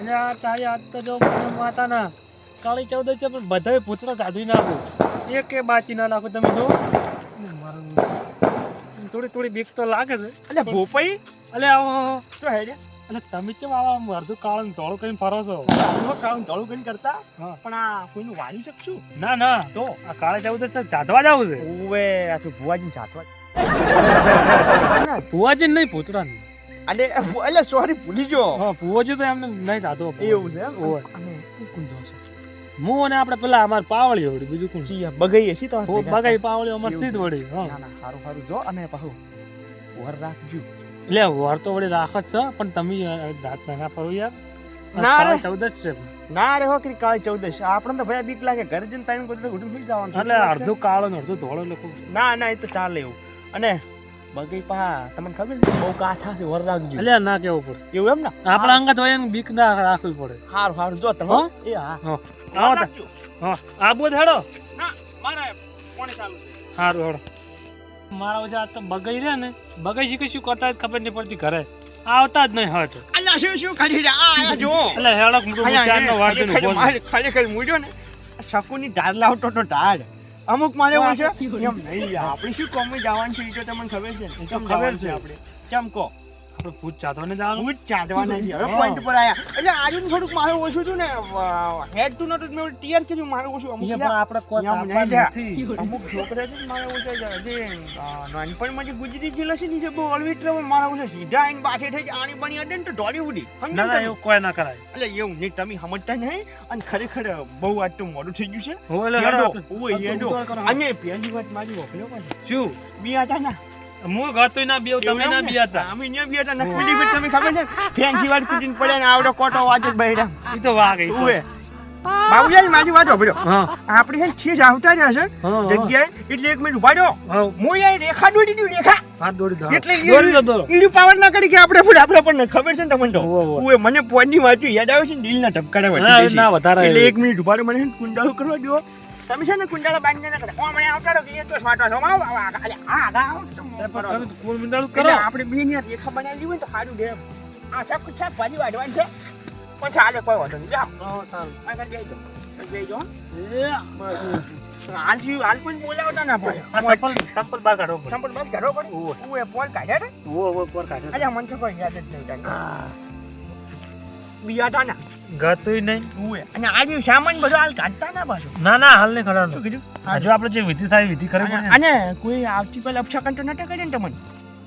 એટલે આ તારી આજ તો જો માતાના કાળી ચૌદ છે પણ બધાય પૂતળા સાધવી નાખો. એક એ બાકી ના નાખો તમે જો. થોડી થોડી બીક તો લાગે છે. એટલે ભોપાઈ? આવો. તો હેડે અલે તમે કેમ આવા અડધું કાળું ને ધોળું કરીને ફરો છો? કાળું ધોળું કરીને કરતા. પણ આ કોઈનું વાળી શકશું ના ના. તો? આ કાળી જવું છે જાધવા જવું છે. ઓવે આ શું ભુવાજી જાતવા ભુવાજી નહીં પૂતળા નહીં અલે એટલે સોરી ભૂલી ગયો. હા ભુવાજી તો એમને નહીં થતો. એવું છે એમ? અને કોણ જાવ છો? હું અને આપણે પેલા અમાર પાવળી હોડી બીજું કોણ? જી, આ બગાઈ હશી તો? બગાઈ પાવળી અમાર સીધ વળી હા. ના ના હારું હારું જો અને પાહુ વર રાખજો. એટલે વર તો વળી રાખ જ છે પણ તમે દાંત ના ફરો યાર. ના રે. ચૌદ જ છે. ના રે હો કે કાળી ચૌદશ આપણે તો ભાઈ બીક લાગે. ઘરે જઈને કોઈ ઉઠી જવાનું એટલે અડધું કાળો ને અડધું ધોળો લોકો ના ના એ તો ચાલે એવું. અને બગઈ પા તમને ખબર છે? બહુ કાઠા છે વર રાખજો એટલે ના કેવું પડે. એવું એમ ને? આપણા અંગત હોય એને બીક ના રાખવી પડે. હારું હારું જો તમે. હો? એ હા. આવો તા. હા. આ બોધ હેડો. ના મારે કોણે ચાલુ છે. સારું હેડો. મારા આ તો બગાઈ રહ્યા ને. બગાઈ શીખે શું કરતા જ ખબર નહીં પડતી ઘરે. આવતા જ નહીં હટ. અલ્યા શું શું કરી રહ્યા? આ આયા જો એટલે હેડો મૂકો ચાર નો ઊભો છું. ખરેખર મૂડ્યો ને. શકુની ઢાળ લાવતો તો ઢાળ. અમુક મારે એવું છે. એમ. નહીં આપણે શું કોમી જવાનું છે એ તો તમને ખબર છે ખબર છે. આપણે? ચમકો. ભૂત ચાતવાને જવાનું? હું જ હવે પોઈન્ટ પર આયા. એટલે આજુ થોડુંક મારે ઓછું છું ને હેડ ટુ નોટ મેં ટીયર કર્યું મારે ઓછું અમુક પણ આપણે કોઈ નથી. અમુક છોકરા છે મારે ઓછા છે જે નાનપણમાં જે ગુજરી ગયેલા છે ને જે બહુ ઓલવી ટ્રેવલ મારા ઓછા સીધા આઈને બાથે થઈ જાય, આણી બની અડે ને તો ઉડી. ના ના એવું કોઈ ના કરાય. એટલે એવું નહીં તમે સમજતા નહીં. અને ખરેખર બહુ આજ તો મોડું થઈ ગયું છે. એટલે હેડો ઓય, હેડો. અને પહેલી વાત મારી વખલો શું? હતા ને હું ગતોય ના બીવ તમે ના બી હતા અમે ન્યા બિયા હતા નકલી દીકરી તમે ખબર છે? ફેંકી કૂટીને ને આવડો કોટો વાજો બહેરા. એ તો વાઘ એ ઉવે. બાબુલાલ મારી વાત સાંભળો આપણે છે ને આવતા રહ્યા છે. હા, હા. જગ્યાએ એટલે એક મિનિટ ઊભા રહ્યો હા. હું રેખા દોડી દીધું રેખા. હાથ દોડી દો એટલે દોડી દો ઈડી પાવર ના કરી કે આપણે પણ આપણે પણ ખબર છે ને તમને તો. ઉવે મને પોઈન્ટની વાત યાદ આવે છે ને દિલના ધબકારા ના, વધી ના વધારે એટલે એક મિનિટ ઊભા મને કુંડાળું કરવા દો તમે છે ને કુંડાળા બાંધીને કરો. ઓ મને આવતાડો કે એ તો સ્વાટો છો. આવ અલે આ આગા આવો. કુલ મિંડાળું કરો. આપણે બે ની રેખા બનાવી હોય તો સારું છે એમ. આ શાક શાક ભાજી વાઢવાની છે. પણ ચાલે કોઈ વાંધો નહીં. જાઓ. હા, સારું. આગળ કર જાઓ. આગળ બેસી એ, હાલ થી- હાલ કોઈ બોલાવતા ના પડે. આ ચપ્પલ ચપ્પલ બહાર કાઢવો પડે. સંપલ બસ ઘરો ઓ ઉવ્વ. ઉવે પોલ કાઢે રે ઓ ઓ પર કાઢે. અલ્યા મન તો કોઈ યાદ જ નહીં. બિયા તા ના ગતુંય નહીં. ઉવે. અને આજે સામાન બધો હાલ કાઢતા ના પાછું. ના ના હાલ નહીં શું કીધું? હજુ આપણે જે વિધિ થાય વિધિ કરે અને- કોઈ આવતી પહેલા અપશકન તો નટા કર્યા ને તમને?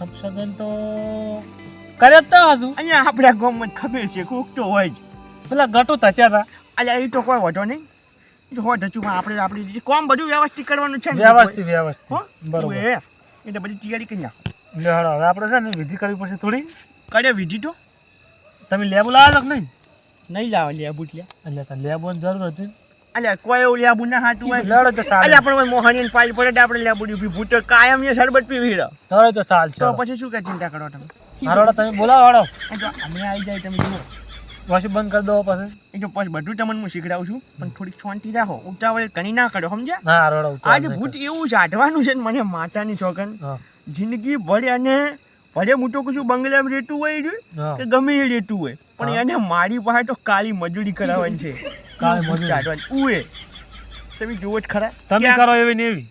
અપશકન તો કરે તો હજુ. અને આપણા ગામમાં ખબર છે કોક તો હોય જ. પેલા ગટુ તચ્યા હતા. અલ્યા એ તો કોઈ વધો નહીં. હોય ઢચુમાં આપણે આપણી કોમ બધું વ્યવસ્થિત કરવાનું છે વ્યવસ્થિત વ્યવસ્થિત. બરોબર. એટલે બધી તૈયારી કરી નાખો. લે હવે આપણે છે ને વિધિ કરવી પડશે થોડી. કરે વિધિ તો? તમે લેબુ લાવો કે નહીં? નહીં લાવે લે બુટલ્યા એટલે તો લેબુની જરૂર હતી અલ્યા કોઈ એવું લેબુ ના હાટું હોય. લેડો તો સાલ. અલ્યા પણ મોહની ને પાલ પડે આપણે લેબુ ની ઊભી. ભૂત કાયમ એ શરબત પીવી રહ્યો લેડો તો સાલ તો પછી શું કે ચિંતા કરો તમે? હારો તમે બોલાવો હાડો અમે આવી જાય તમે જુઓ. વાસી બંધ કરી દો પછી. એ જો પછી બધું તમને હું શીખડાવું છું. પણ થોડીક શાંતિ રાખો. ઉતાવળ ઘણી ના કરો સમજ્યા? હા હારો આજે ભૂત એવું જાઢવાનું છે ને મને માતાની છોકન જિંદગી ભરે અને ભલે હું તો કશું બંગલામાં રહેતું હોય કે ગમે એ રહેતું હોય. પણ એને મારી પાસે તો કાળી મજૂરી કરાવવાની છે. કાળી મજૂરી. ચાટવાની ઉએ તમે જુઓ જ ખરા. તમે કરો એવી ને એવી.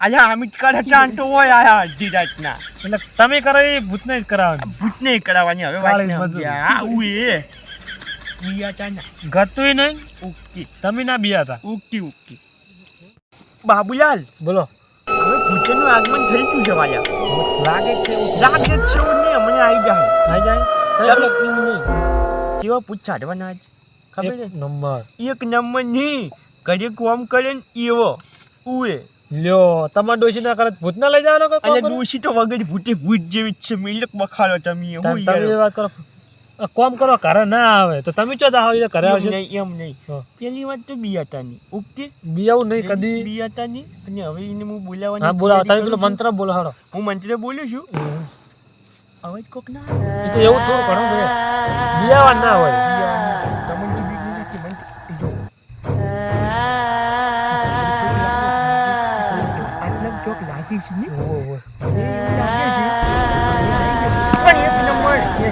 અલ્યા અમિત કરે તો હોય આયા અડધી રાતના એટલે તમે કરો એ ભૂતને જ કરાવવાની. ભૂત નહીં કરાવવાની હવે કાળી નહીં મજૂરી. હા ઉએ ઉયા ચાના ગતુંય નહીં? ઉકી. તમે ના બિયા હતા ઉકી ઉકી. બાબુલાલ. બોલો. હવે ભૂતનું આગમન થઈ ગયું છે વાયા લાગે છે લાગે છે એવું નહીં હમણાં આવી જાય. આવી જાય? નહીં. કેવા પૂછ ચાટવાના આજ? ખબર છે? નંબર. એક નંબર નહીં. ઘરે કોમ કરે ને એવો ઉએ લ્યો તમારે ડોશી ના કરે ભૂત ના લઈ જવાનો કોઈ અને ડોશી દોશી તો વગર ભૂતે ભૂત જેવી જ છે. મિલક બખાડો તમે. હું તમે તમે વાત કરો. કોમ કરો ઘરે ના આવે. તો તમે ચો દાવ એ ઘરે આવજો. નહીં એમ નહીં. પેલી વાત તો બિયાતાની. ઓકે બિયાવું નહીં કદી. બિયાતાની અને હવે એને હું બોલાવવાની હા બોલાવો. તમે પેલો મંત્ર બોલો હાડો હું મંત્ર બોલું છું? અવાજ કોક ના તો એવું થોડું ઘણું બિયાવા ના હોય.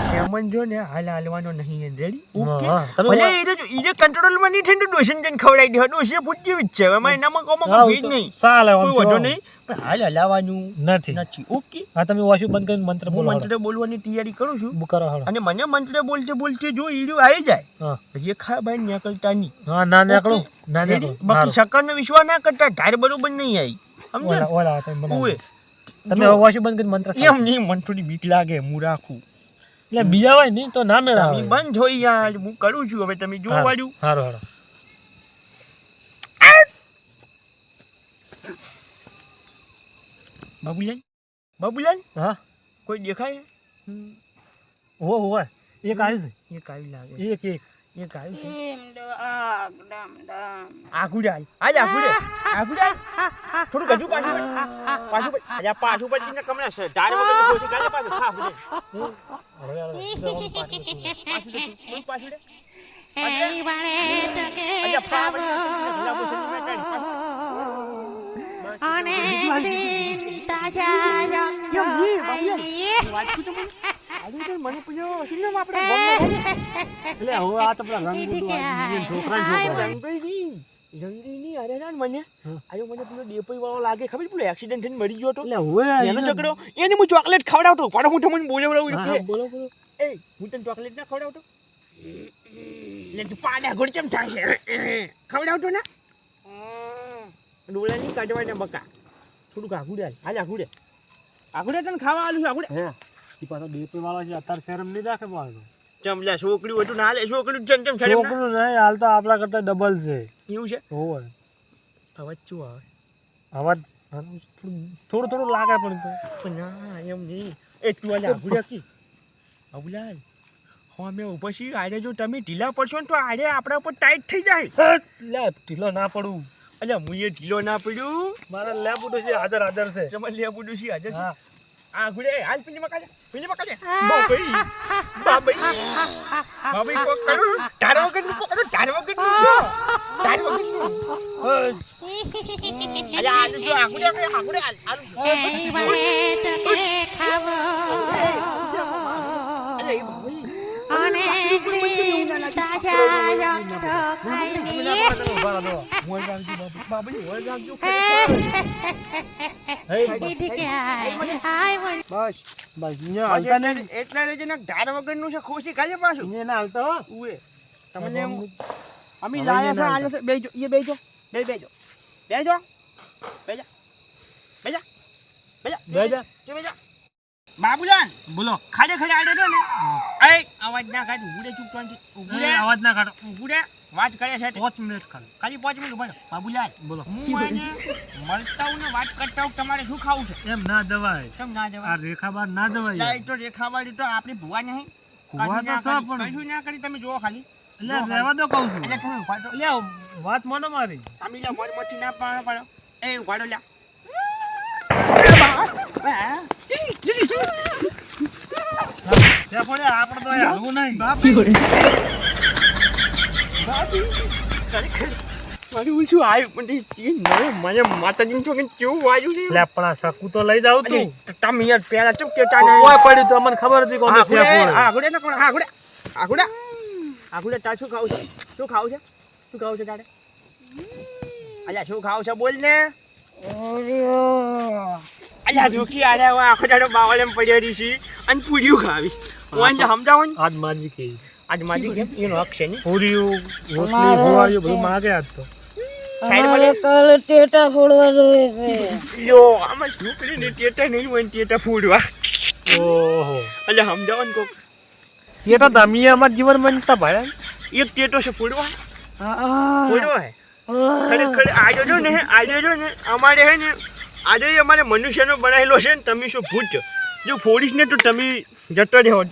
લાગે છે ને ઓહો, ઓહો. પણ એક નંબર એ સેમય પણ જો ને હાલ હાલવાનો નહીં રેડી ઓકે ભલે વા- એને જો કંટ્રોલમાં નહીં ઠંડુ ડોશન જન ખવડાવી દે ડોશે ફૂટી વિચ છે. એમાં એનામાં કોમાં હા, કોઈ તો ભેજ નહીં. ચાલે કોઈ વધો નહીં. પણ હાલ હલાવવાનું નથી. નથી. ઓકે હા તમે વાસુ બંધ કરીને મંત્ર બોલો મંત્ર બોલવાની તૈયારી કરું છું. કરો અને મને મંત્ર બોલતે બોલતે જો ઈડું આવી જાય. પછી એ ખા બહાર નીકળતા નહીં. હા ના નીકળો ના? નીકળો. બાકી શક્કરનો વિશ્વાસ ના કરતા ધાર બરોબર નહીં આવી. ઓલા ઓલા તમે હવે બંધ કરીને મંત્ર એમ નહીં મને થોડી બીક લાગે હું રાખું. એટલે બીજા હોય નહીં તો ના મેળા તમે બંધ હોય યાર હું કરું છું હવે તમે જોવા વાળ્યું હારું હારું. બાબુલાલ? બાબુલાલ? હા? કોઈ દેખાય? હો હો એક આવ્યું એક આવી લાગે. એક એક. એક આવ્યું છે આખું જાય આજ આખું રે આખું જાય થોડું હજુ પાછું. પાછું વળ. અલ્યા પાછું પડીને કમળા છે ઝાડ વગરનું ખોટી ગાલે પાછું આખું રે. પાછું. પાછું રે. પાછું વાળે માં કાઢ. અને દિન તાજા કેમ જી, બાબુલાલ? ખાઈ વાંચું તો મને. પૂછ્યો, શીલમ આપણે એટલે હવે આ તો પેલા રંગબુડું આવી છોકરા ને છોકરા રંગભાઈ નહીં. રંગભાઈ નહીં, અરે ના મને. આજે મને પેલો ડેપોઈ વાળો લાગે ખબર? પેલો એક્સિડન્ટ થઈને મરી ગયો હતો. એટલે હવે એનો ઝઘડો એને હું ચોકલેટ ખવડાવતો પણ હું તમને બોલાવડાવું બોલો બોલો. એ હું તને ચોકલેટ ના ખવડાવતો? એટલે તું પાડા ઘોડ કેમ થાય છે? ખવડાવતો ને? ડોળા નહીં કાઢવાના બકા. થોડુંક આઘુડે હાલ આઘુડે. આઘુડે તને ખાવા આલું છું આઘુડે. હે. ઈ પાછો ડેપી વાળો છે અત્યારે શરમ નહીં રાખે પાછો. ચમલા છોકરી હતું ના લે છોકરી ચમ ચમ શરમ છોકરું નહીં હાલ તો આપણા કરતા ડબલ છે. એવું છે? હોય અવાજ શું આવે? અવાજ થોડું થોડું લાગે પણ તો. પણ ના એમ નહીં. એ તું આલે આઘુડે કી અબુલાલ હા મેં ઊભો છીએ આજે જો તમે ઢીલા પડશો ને તો આજે આપણા ઉપર ટાઈટ થઈ જાય. લે ઢીલો ના પડું. અલ્યા હું એ ઢીલો ના પડ્યું. મારા લેબુડો છે હાજર હાજર છે. ચમલ લે બુડું છે હાજર હા. આ ગુડે હાલ પિંડી મકાલે પિંડી મકાલે બાબઈ બાબઈ બાબઈ કો કરું તારો વગરનું પકડો તારો વગરનું તારો વગરનું અલ્યા આલુ જો આ ગુડે આ ગુડે આલુ એની વાળે તકે ખાવો તાજા ખાઈ મોય ગામજી બાપુ. બાબઈ ઓય ગામજો બસ. બસ અહીંયા હાલતા નહીં. એટલા લેજે ને ધાર વગરનું છે ખુશી કાલે પાછું. અહીંયા ના હાલતા હો. ઉએ તમને અમે લાયા છે ના આલે છે. બેજો એ બેજો બે બેજો બેજો બેજા બેજા બેજા બેજા. બેજા બાબુલાલ બોલો. ખાડે ખાડે આડે ને. એ અવાજ ના કાઢ ઉડે ચૂપ ઉભુડે અવાજ ના કાઢ. ઉભુડે વાત કરે છે પાંચ મિનિટ ખાલી. ખાલી પાંચ મિનિટ ઊભા બાબુલાલ બોલો. હું મળતા હું ને વાત કરતા હું તમારે શું ખાવું છે? એમ ના દવાય કેમ ના આ જવા ના દવાય લાઈ તો રેખાવાળી તો આપણી ભુવા નહીં. ભુવા તો કરી- પણ. કશું ના કરી તમે જુઓ ખાલી. એટલે રહેવા દો કહું છું. એટલે તમે. વાત માનો મારી. તમે લ્યા મોર મોટી ના પાડો પાડો. એ વાડો લ્યા. આપણે તો હાલવું નહીં. મારી ઓછું આવ્યું પણ તે- નવો મને માતાજીનું છોકરીને કેવું વાગ્યું છે લે પણ આ શકું તો લઈ જાવ તું તમે યાર પેલા ચમ કે ચાને ઓય પડ્યું તો મને ખબર હતી કોણ છે પડે. આગુડે ને કોણ? આગુડે. આગુડે. આગુડે, તા શું ખાવ છે? શું ખાવ છે? શું ખાવ છે તારે? અલ્યા, શું ખાવ છે? બોલ ને. અલ્યા, જોકી આરે આખો દાડો બાવળેમ પડ્યો રહી છે અને પૂડ્યું ખાવી. ઓન સમજાવું? આજ માજી કે આજ માજી કેમ? એનો હક છે. પૂરીયું રોટલી ભુવાયું બધું માગે આજ તો. સાઈડમાં કાલે ટેટા ફોડવા જોઈએ છે. આમાં છોકરીને ટેટા નહીં હોય ટેટા ફોડવા. ઓહો. અલ્યા, સમજાવો ને કોક. તે તો દમી જીવન બનતા ભાઈ. એક ટેટો છે ફોડવા. ફોડવો હે. ખરેખર આજે જો ને આજે જો ને અમારે હે ને આજે અમારે મનુષ્યનો બનાવેલો છે ને તમે શું ભૂત છો. જો ફોડીશ ને તો તમે જતો રહેવો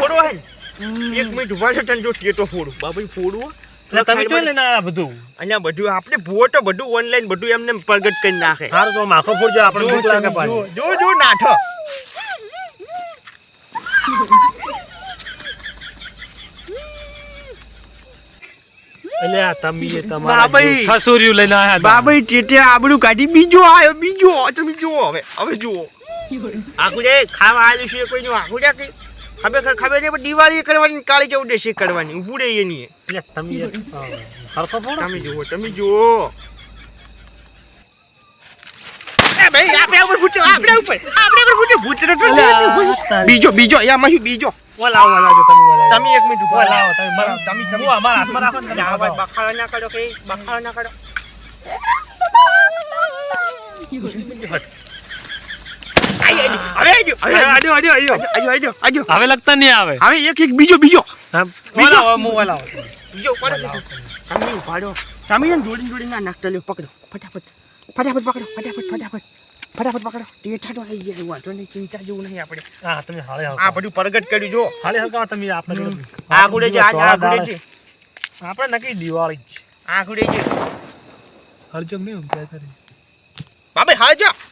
ફોડવા હે ને. એક મિનિટ ઊભા છે તને જો ટેટો ફોડું. બાબા ફોડું તમે જોઈ લેને આ બધું. અહીંયા બધું આપણે ભૂવો તો બધું ઓનલાઈન બધું એમને પ્રગટ કરી નાખે. સારું તો માખો ફોડજો આપણે ભૂખ લાગે પાછી. જો જો નાઠો. બાબાઈ. લઈને આયા. ટેટે આબડું કાઢી. બીજો આવ્યો બીજો. તમે જુઓ હવે હવે જુઓ. આખું ખાવા આવ્યું છે કોઈનું આખું કઈ ખબર ખબર છે પણ દિવાળી કરવાની કાળી ચૌદશી કરવાની. ઊભું રહી એની. એટલે તમે તમે જુઓ તમે જુઓ. એ ભાઈ આપણે ઉપર ભૂત આપણે ઉપર. આપણે ઉપર ભૂત ભૂત તો અલ્યા, બીજો બીજો આમાં શું બીજો? ઓલા ઓલા લાવજો તમે તમે એક મિનિટ ઊભા ઓલા તમે મારા- તમે તમે હું અમારા હાથમાં રાખો ને બખાડો ના કરો કે બખાડો ના આઈ, હવે આજો, આજો. આજો, આજો, આજો. આજો, આજો, આજો. લગતા નહીં આવે હવે એક એક બીજો બીજો બીજો. ઓલા આવો, હું ઓલા આવો. બીજો પડે ઓલા છે. આવો. તમે ઉપાડો તમે છે ને જોડીને નાખતા લ્યો પકડો ફટાફટ ફટાફટ પકડો ફટાફટ ફટાફટ ફટાફટ પકડો તે છાંટો આવી ગયા વાંધો નહીં ચિંતા જેવું નહીં આપણે હા, તમે હાળે આ બધું પ્રગટ કર્યું જો હાળે હળગાવો તમે આપણે જોડે. આ ગુડે છે આ આપણે નક્કી દિવાળી જ. આ ગુડે છે હરજોગ નહીં ઊંઘ્યા કરે. બાબે હાલ જો એ પૂછ્યા.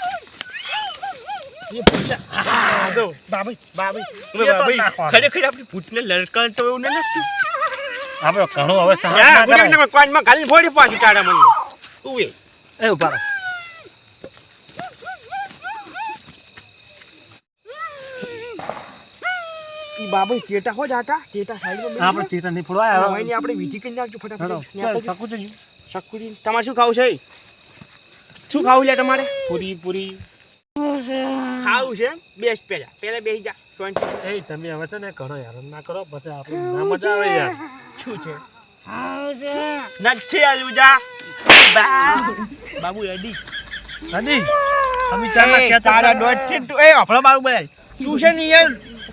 હા, જો. બાબે બાબે એ તો નાખવાનું. ખરેખર આપણે ભૂતને લડકણ તો એવું ન આપણે ઘણું હવે સહન હા ના ગુડે કરાય. તમે કાનમાં ગાલી ફોડી પાછું તારા મનમાં ઉવે એ. ઊભા રહો. બાબે ચેટા હો જાતા ચેટા સાઈડમાં આપણે નહીં ફોડવા કરી નાખજો ફટાફટ. તમારે શું ખાવું છે? શું ખાવું છે તમારે? પૂરી પૂરી. ખાવું છે બેસ પહેલા. પહેલા બેસી જા. એ તમે હવે છે ને કરો યાર ના કરો પછી આપણે ના મજા આવે યાર. શું છે? નથી આલુ જા. બાબુ રેડી હાજી અમે ચાલ ના તારા હતા. છે તું. એ આપણો તું છે ને યાર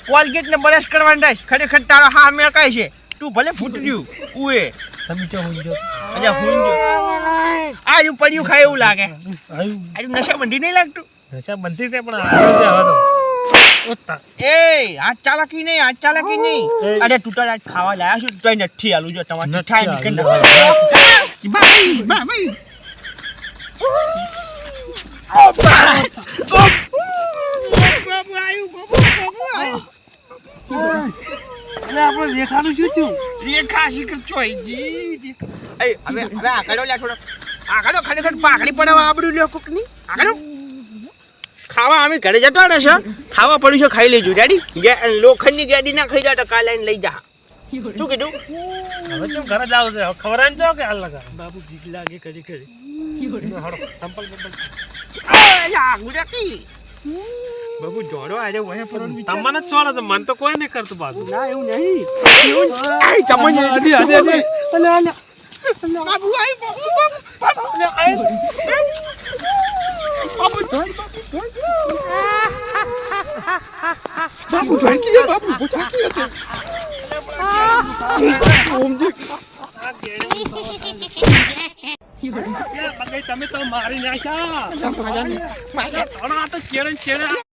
કોલગેટ ને બ્રશ કરવાનું થાય ખરેખર તારો હા મેળ કાય છે? તું ભલે ફૂટ્યું ઉએ તમે ચો ઊંઘજો. અજા હું આજુ પડ્યું ખાય એવું લાગે. આયુ. નશા મંડી નહીં લાગતું? નશા બનતી છે પણ આવે છે હવે તો. ઉત્તા. એ આ ચાલાકી નહીં આ ચાલાકી નહીં. અરે તૂટા તો ખાવા લાયા છું તોય નથી આલું જો તમારે આલુ. નીકળ ભાઈ ભાઈ. એટલે આપણે રેખાનું શું થયું? રેખા શીખર ચોઈજી એ હવે હવે આગળ લ્યા થોડો આગળ ખરેખર પાકડી પડાવવા આબડું લ્યો કોકની આગળ. ખાવા અમે ઘરે જતા રહેશે ખાવા પડ્યું છે ખાઈ લેજો. ડેડી લોખંડની ગાડી ના ખાઈ જા તો કાલે લઈ જા. શું કીધું? હવે કેમ ઘરે જ આવશે ખબર આઈને કે હાલ લગા. બાબુ ભીખ લાગે કરી કરી સંપલ બાબુ જોડો આજે વહે ફરવાનું તમને જ છોડે છે. મને તો કોઈ નહીં કરતું પાછું ના એવું નહીં. એવું આય તમને હજી, હજી, હજી. અલે અલે બાબુ આય બાબુ બાબુ બાબુ. બાબુ જોઈ બાબુ બાબુ જોઈ કે બાબુ જોઈ કે આ કેળે બગાઈ તમે તો મારી નાખ્યા મારા તો ને કેળે